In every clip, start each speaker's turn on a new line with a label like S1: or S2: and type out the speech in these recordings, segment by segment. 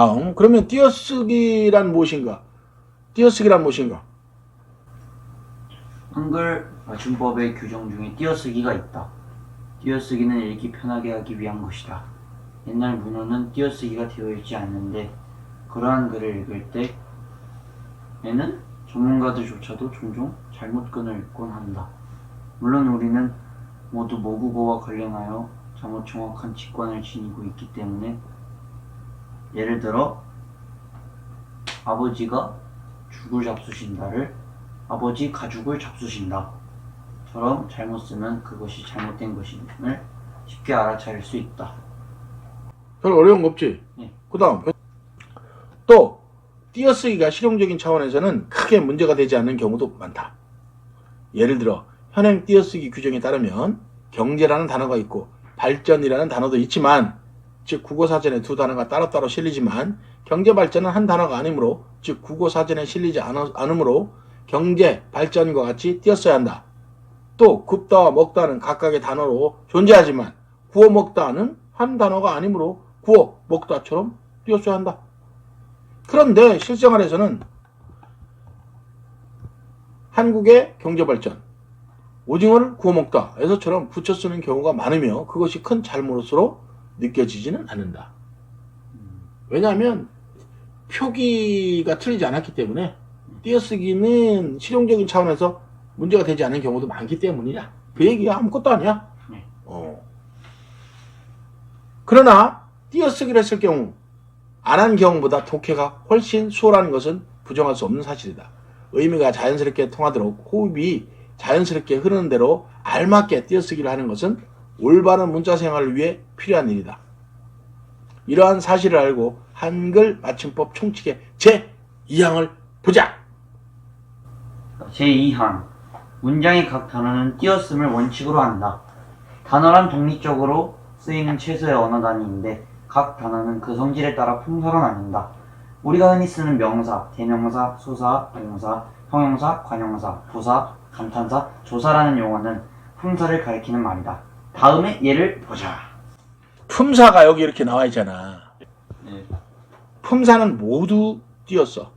S1: 다음 그러면 띄어쓰기란 무엇인가? 띄어쓰기란 무엇인가?
S2: 한글 맞춤법의 규정 중에 띄어쓰기가 있다. 띄어쓰기는 읽기 편하게 하기 위한 것이다. 옛날 문헌은 띄어쓰기가 되어 있지 않는데 그러한 글을 읽을 때에는 전문가들조차도 종종 잘못 끈을 읽곤 한다. 물론 우리는 모두 모국어와 관련하여 잘못 정확한 직관을 지니고 있기 때문에 예를 들어 아버지가 죽을 잡수신다를 아버지 가죽을 잡수신다. 처럼 잘못 쓰면 그것이 잘못된 것임을 쉽게 알아차릴 수 있다.
S1: 별 어려운 거 없지?
S2: 예.
S1: 그 다음 또 띄어쓰기가 실용적인 차원에서는 크게 문제가 되지 않는 경우도 많다. 예를 들어 현행 띄어쓰기 규정에 따르면 경제라는 단어가 있고 발전이라는 단어도 있지만 즉 국어사전에 두 단어가 따로따로 실리지만 경제 발전은 한 단어가 아니므로 즉 국어사전에 실리지 않- 않으므로 경제 발전과 같이 띄었어야 한다. 또 굽다와 먹다는 각각의 단어로 존재하지만 구워 먹다는 한 단어가 아니므로 구워 먹다처럼 띄었어야 한다. 그런데 실생활에서는 한국의 경제 발전, 오징어를 구워 먹다에서처럼 붙여 쓰는 경우가 많으며 그것이 큰 잘못으로 느껴지지는 않는다. 왜냐하면 표기가 틀리지 않았기 때문에 띄어쓰기는 실용적인 차원에서 문제가 되지 않는 경우도 많기 때문이야. 그 얘기가 아무것도 아니야.
S2: 네.
S1: 어. 그러나 띄어쓰기를 했을 경우 안 한 경우보다 독해가 훨씬 수월한 것은 부정할 수 없는 사실이다. 의미가 자연스럽게 통하도록 호흡이 자연스럽게 흐르는 대로 알맞게 띄어쓰기를 하는 것은 올바른 문자 생활을 위해 필요한 일이다. 이러한 사실을 알고 한글 맞춤법 총칙의 제2항을 보자.
S2: 제2항 문장의 각 단어는 띄어쓰을 원칙으로 한다. 단어란 독립적으로 쓰이는 최소의 언어 단위인데 각 단어는 그 성질에 따라 품사로 나뉜다. 우리가 흔히 쓰는 명사, 대명사, 소사, 동사, 형용사, 관용사, 부사, 감탄사, 조사라는 용어는 품사를 가리키는 말이다. 다음에 예를 보자.
S1: 품사가 여기 이렇게 나와 있잖아.
S2: 네.
S1: 품사는 모두 띄었어.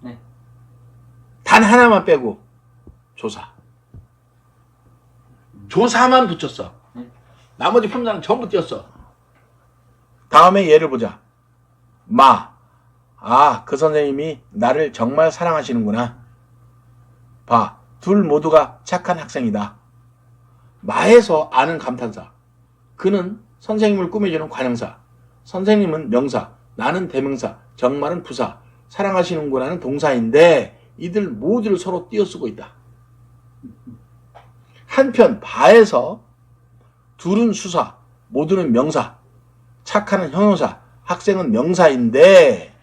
S2: 네.
S1: 단 하나만 빼고 조사. 조사만 붙였어.
S2: 네.
S1: 나머지 품사는 전부 띄었어. 다음에 예를 보자. 마. 아, 그 선생님이 나를 정말 사랑하시는구나. 봐. 둘 모두가 착한 학생이다. 마에서 아는 감탄사. 그는 선생님을 꾸며주는 관형사. 선생님은 명사, 나는 대명사, 정말은 부사, 사랑하시는구나는 동사인데 이들 모두를 서로 띄어쓰고 있다. 한편 바에서 둘은 수사, 모두는 명사, 착하는 형용사, 학생은 명사인데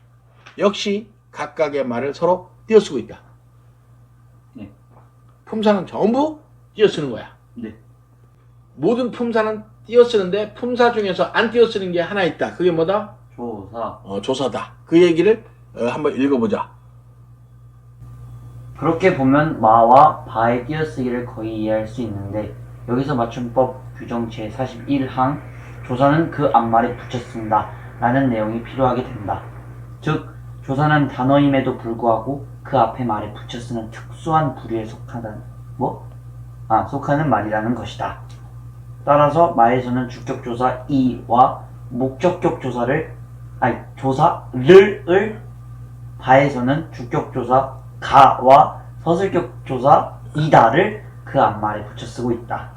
S1: 역시 각각의 말을 서로 띄어쓰고 있다.
S2: 네.
S1: 품사는 전부 띄어쓰는 거야.
S2: 네.
S1: 모든 품사는 띄어쓰는데 품사 중에서 안 띄어쓰는 게 하나 있다. 그게 뭐다?
S2: 조사.
S1: 어, 조사다. 그 얘기를 어, 한번 읽어보자.
S2: 그렇게 보면 마와 바의 띄어쓰기를 거의 이해할 수 있는데 여기서 맞춤법 규정 제41항 조사는 그 앞말에 붙여 쓴다 라는 내용이 필요하게 된다. 즉 조사는 단어임에도 불구하고 그 앞에 말에 붙여 쓰는 특수한 부류에 속하는 뭐? 아 속하는 말이라는 것이다. 따라서 마에서는 주격 조사 이와 목적격 조사를 아니 조사를 을 바에서는 주격 조사 가와 서술격 조사 이다를 그 앞말에 붙여 쓰고 있다.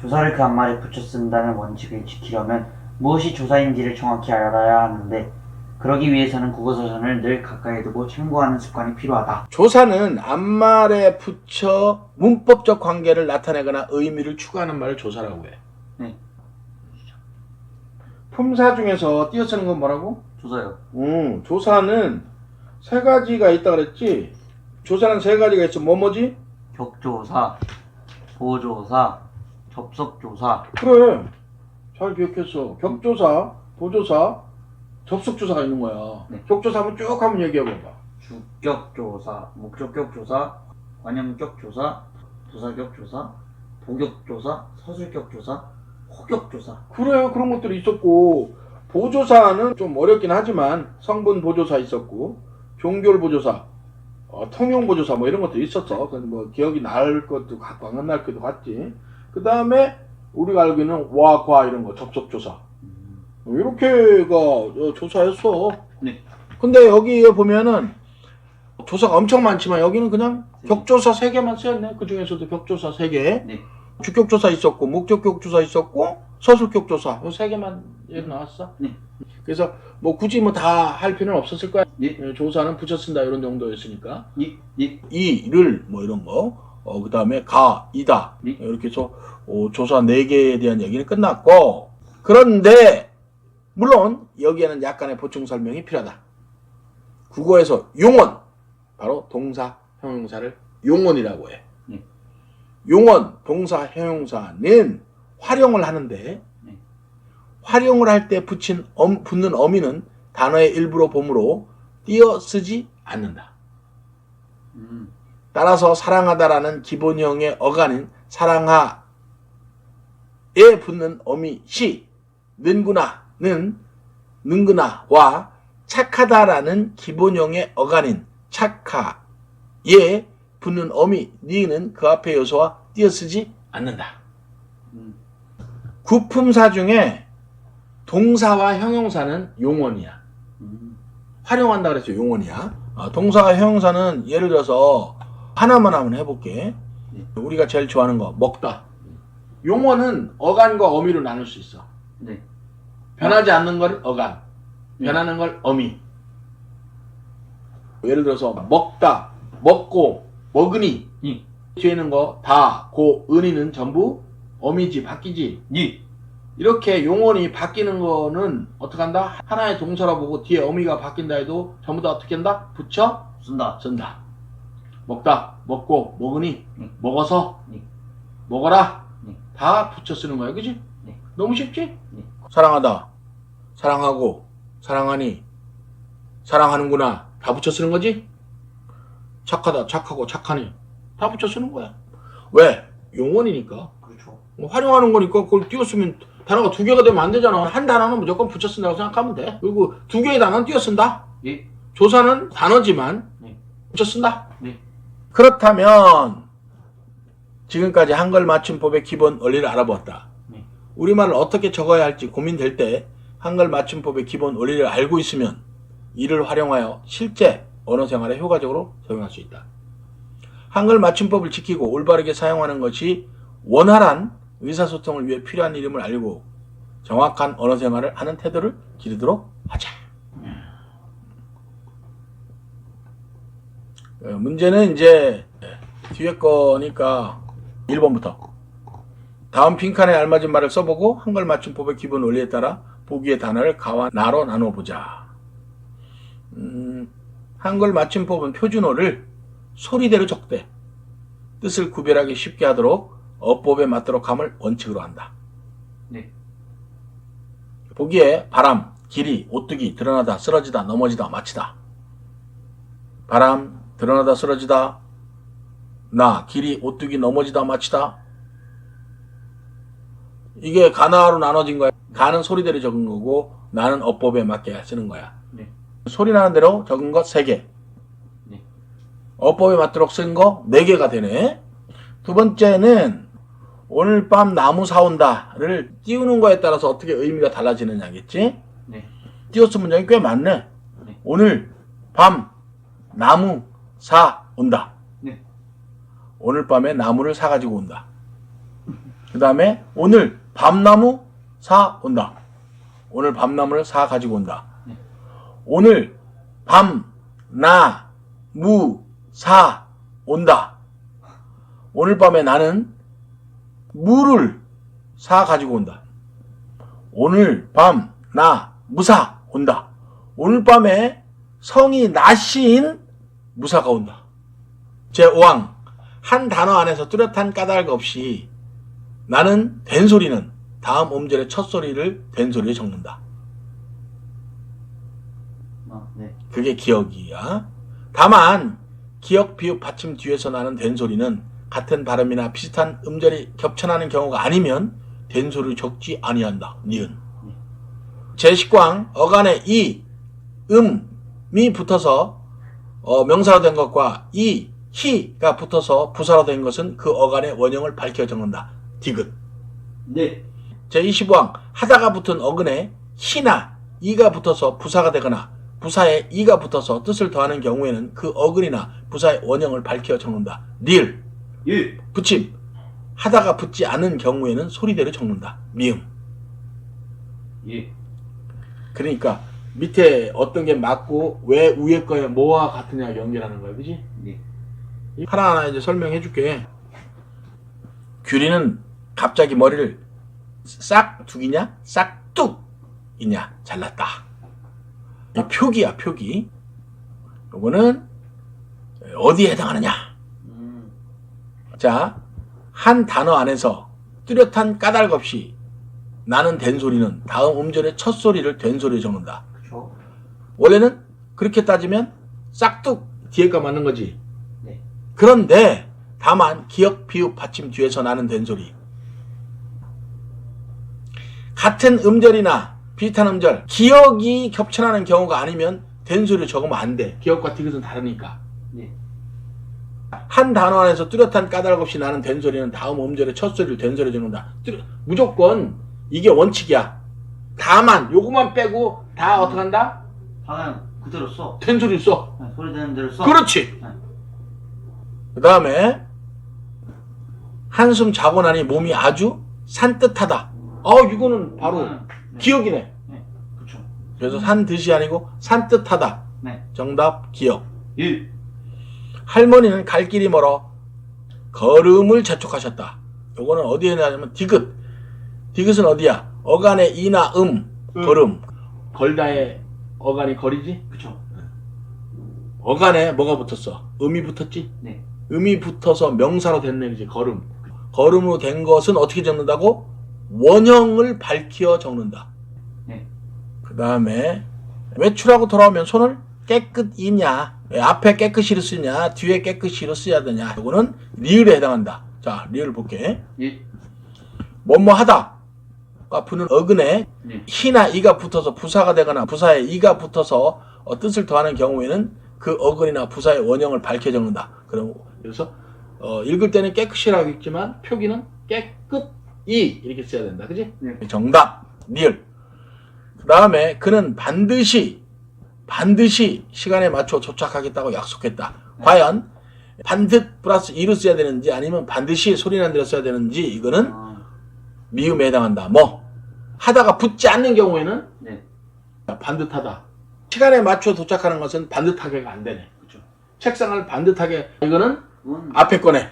S2: 조사를 그 앞말에 붙여 쓴다는 원칙을 지키려면 무엇이 조사인지를 정확히 알아야 하는데 그러기 위해서는 국어사전을 늘 가까이 두고 참고하는 습관이 필요하다.
S1: 조사는 앞말에 붙여 문법적 관계를 나타내거나 의미를 추가하는 말을 조사라고 해.
S2: 네.
S1: 품사 중에서 띄어쓰는 건 뭐라고?
S2: 조사요.
S1: 음, 조사는 세 가지가 있다 그랬지? 조사는 세 가지가 있어. 뭐 뭐지?
S2: 격조사, 보조사, 접속조사.
S1: 그래. 잘 기억했어. 격조사, 보조사, 접속조사가 있는 거야.
S2: 네.
S1: 격조사 한번 쭉 한번 얘기해봐봐.
S2: 주격조사, 목적격조사, 관형격조사, 부사격조사, 보격조사, 서술격조사, 호격조사.
S1: 그래 그런 것들이 있었고 보조사는 좀 어렵긴 하지만 성분 보조사 있었고 종결 보조사, 어, 통용 보조사 뭐 이런 것도 있었어. 그뭐 기억이 날 것도 같고 안 날 것도 같지. 그 다음에 우리가 알고 있는 와, 과 이런 거 접속 조사. 이렇게가 어, 조사했어.
S2: 네.
S1: 근데 여기에 보면은 조사가 엄청 많지만 여기는 그냥 격조사 3개만 쓰였네. 그 중에서도 격조사 3개.
S2: 네.
S1: 주격조사 있었고, 목적격조사 있었고, 서술격조사. 요 3개만 얘 나왔어.
S2: 네.
S1: 그래서 뭐 굳이 뭐 다 할 필요는 없었을 거야.
S2: 네.
S1: 예, 조사는 붙여 쓴다 이런 정도였으니까.
S2: 이, 이,
S1: 이를 뭐 이런 거. 어, 그 다음에 가, 이다.
S2: 네.
S1: 이렇게 해서 어, 조사 4개에 대한 얘기는 끝났고. 그런데, 물론 여기에는 약간의 보충 설명이 필요하다. 국어에서 용언. 바로 동사, 형용사를 용언이라고 해.
S2: 네.
S1: 용언, 동사, 형용사는 활용을 하는데,
S2: 네.
S1: 활용을 할 때 붙인 엄, 붙는 어미는 단어의 일부로 보므로 띄어 쓰지 않는다.
S2: 음,
S1: 따라서 사랑하다라는 기본형의 어간인 사랑하에 붙는 어미 시 는구나는 는구나와 착하다라는 기본형의 어간인 착하에 붙는 어미 니는 그 앞의 요소와 띄어쓰지 않는다.
S2: 음,
S1: 구품사 중에 동사와 형용사는 용언이야.
S2: 음,
S1: 활용한다 그랬죠. 용언이야. 아, 동사와 형용사는 예를 들어서 하나만 한번 해볼게.
S2: 네.
S1: 우리가 제일 좋아하는 거 먹다. 용언은 어간과 어미로 나눌 수 있어.
S2: 네.
S1: 변하지 않는 걸 어간,
S2: 네.
S1: 변하는 걸 어미. 예를 들어서 먹다, 먹고, 먹으니
S2: 이,
S1: 뒤에 있는 거 다, 고, 은이는 전부 어미지, 바뀌지.
S2: 이,
S1: 이렇게 용언이 바뀌는 거는 어떻게 한다? 하나의 동사라 보고 뒤에 어미가 바뀐다 해도 전부 다 어떻게 한다? 붙여
S2: 쓴다.
S1: 쓴다. 먹다, 먹고, 먹으니,
S2: 네.
S1: 먹어서,
S2: 네.
S1: 먹어라.
S2: 네.
S1: 다 붙여 쓰는 거야, 그지?
S2: 네.
S1: 너무 쉽지?
S2: 네.
S1: 사랑하다, 사랑하고, 사랑하니, 사랑하는구나. 다 붙여 쓰는 거지? 착하다, 착하고, 착하니. 다 붙여 쓰는 거야. 왜? 용언이니까.
S2: 그렇죠.
S1: 뭐 활용하는 거니까 그걸 띄웠으면 단어가 두 개가 되면 안 되잖아. 한 단어는 무조건 붙여 쓴다고 생각하면 돼. 그리고 두 개의 단어는 띄어 쓴다.
S2: 예,
S1: 조사는 단어지만
S2: 네.
S1: 붙여 쓴다.
S2: 네.
S1: 그렇다면 지금까지 한글 맞춤법의 기본 원리를 알아보았다.
S2: 네.
S1: 우리말을 어떻게 적어야 할지 고민될 때 한글 맞춤법의 기본 원리를 알고 있으면 이를 활용하여 실제 언어 생활에 효과적으로 적용할 수 있다. 한글 맞춤법을 지키고 올바르게 사용하는 것이 원활한 의사소통을 위해 필요한 이름을 알고 정확한 언어 생활을 하는 태도를 기르도록 하자. 어, 문제는 이제 뒤에 거니까 1번부터 다음 빈칸에 알맞은 말을 써보고 한글 맞춤법의 기본 원리에 따라 보기의 단어를 가와 나로 나눠보자. 음, 한글 맞춤법은 표준어를 소리대로 적대 뜻을 구별하기 쉽게 하도록 어법에 맞도록 함을 원칙으로 한다.
S2: 네.
S1: 보기에 바람, 길이, 오뚜기, 드러나다, 쓰러지다, 넘어지다, 마치다. 바람, 드러나다, 쓰러지다, 나, 길이, 오뚜기, 넘어지다, 마치다. 이게 가나로 나눠진 거야. 가는 소리대로 적은 거고, 나는 어법에 맞게 쓰는 거야.
S2: 네.
S1: 소리 나는 대로 적은 것 3개.
S2: 네.
S1: 어법에 맞도록 쓴 거 4개가 되네. 두 번째는 오늘 밤 나무 사온다를 띄우는 거에 따라서 어떻게 의미가 달라지느냐겠지?
S2: 네.
S1: 띄웠은 문장이 꽤 많네.
S2: 네.
S1: 오늘 밤 나무 사 온다.
S2: 네.
S1: 오늘 밤에 나무를 사 가지고 온다. 그 다음에 오늘 밤나무 사 온다. 오늘 밤나무를 사 가지고 온다.
S2: 네.
S1: 오늘 밤 나 무 사 온다. 오늘 밤에 나는 무를 사 가지고 온다. 오늘 밤 나 무사 온다. 오늘 밤에 성이 나신 무사가 온다. 제5항 한 단어 안에서 뚜렷한 까닭 없이 나는 된소리는 다음 음절의 첫 소리를 된소리에 적는다.
S2: 아, 네.
S1: 그게 기억이야. 다만 기억, 비읍, 받침 뒤에서 나는 된소리는 같은 발음이나 비슷한 음절이 겹쳐나는 경우가 아니면 된소리를 적지 아니한다. 니은. 제식광 어간에 이 음이 붙어서 어, 명사로 된 것과 이 히가 붙어서 부사로 된 것은 그 어간의 원형을 밝혀 적는다. 디귿.
S2: 네.
S1: 제25항 하다가 붙은 어근에 히나 이가 붙어서 부사가 되거나 부사에 이가 붙어서 뜻을 더하는 경우에는 그 어근이나 부사의 원형을 밝혀 적는다. 리을
S2: 예.
S1: 붙임 하다가 붙지 않은 경우에는 소리대로 적는다. 미음
S2: 예.
S1: 그러니까 밑에 어떤 게 맞고 왜 위에 거에 뭐와 같으냐 연결하는 거야 그지?
S2: 네.
S1: 하나하나 이제 설명해 줄게 규리는 갑자기 머리를 싹둑이냐 싹둑이냐 잘랐다 이 표기야 표기 요거는 어디에 해당하느냐
S2: 음.
S1: 자, 한 단어 안에서 뚜렷한 까닭 없이 나는 된소리는 다음 음절의 첫 소리를 된소리에 적는다.
S2: 그쵸.
S1: 원래는 그렇게 따지면 싹둑 뒤에가 맞는 거지.
S2: 네.
S1: 그런데 다만 기역, 비읍, 받침 뒤에서 나는 된소리. 같은 음절이나 비슷한 음절, 기역이 겹쳐나는 경우가 아니면 된소리를 적으면 안 돼. 기역과 디귿은 다르니까.
S2: 네.
S1: 한 단어 안에서 뚜렷한 까닭 없이 나는 된소리는 다음 음절의 첫 소리를 된소리에 적는다. 뚜렷- 무조건 이게 원칙이야. 다만 요거만 빼고 다 어떻게 한다?
S2: 방향 그대로 써.
S1: 된소리 써.
S2: 네, 소리 되는 대로 써.
S1: 그렇지.
S2: 네.
S1: 그 다음에 한숨 자고 나니 몸이 아주 산뜻하다. 어 이거는 바로
S2: 네.
S1: 기억이네.
S2: 네. 그쵸.
S1: 그래서 산뜻이 아니고 산뜻하다.
S2: 네.
S1: 정답 기억.
S2: 예.
S1: 할머니는 갈 길이 멀어 걸음을 재촉하셨다. 요거는 어디에 나냐면 디귿. 디귿은 어디야? 어간의 이나 음,
S2: 음.
S1: 걸음. 걸다의 어간이 거리지?
S2: 그쵸.
S1: 어간에 뭐가 붙었어? 음이 붙었지?
S2: 네.
S1: 음이 붙어서 명사로 된 얘기지 걸음. 걸음으로 된 것은 어떻게 적는다고? 원형을 밝혀 적는다.
S2: 네.
S1: 그 다음에 외출하고 돌아오면 손을 깨끗이냐 왜 앞에 깨끗이로 쓰냐 뒤에 깨끗이로 써야 되냐 이거는 리을에 해당한다. 자 리을 볼게.
S2: 예.
S1: 뭐뭐 하다 가 붙는 어근에
S2: 네.
S1: 히나 이가 붙어서 부사가 되거나 부사에 이가 붙어서 어, 뜻을 더하는 경우에는 그 어근이나 부사의 원형을 밝혀 적는다. 그럼 그래서 어, 읽을 때는 깨끗이라고 읽지만 표기는 깨끗 이 이렇게 써야 된다. 그지?
S2: 네.
S1: 정답 리을. 그 다음에 그는 반드시 반드시 시간에 맞춰 도착하겠다고 약속했다. 과연 반듯 플러스 이로 써야 되는지 아니면 반드시 소리 난 대로 써야 되는지 이거는
S2: 아,
S1: 미음에 해당한다. 뭐 하다가 붙지 않는 경우에는
S2: 네.
S1: 반듯하다. 시간에 맞춰 도착하는 것은 반듯하게가 안 되네.
S2: 그쵸.
S1: 책상을 반듯하게 이거는
S2: 음.
S1: 앞에 거네.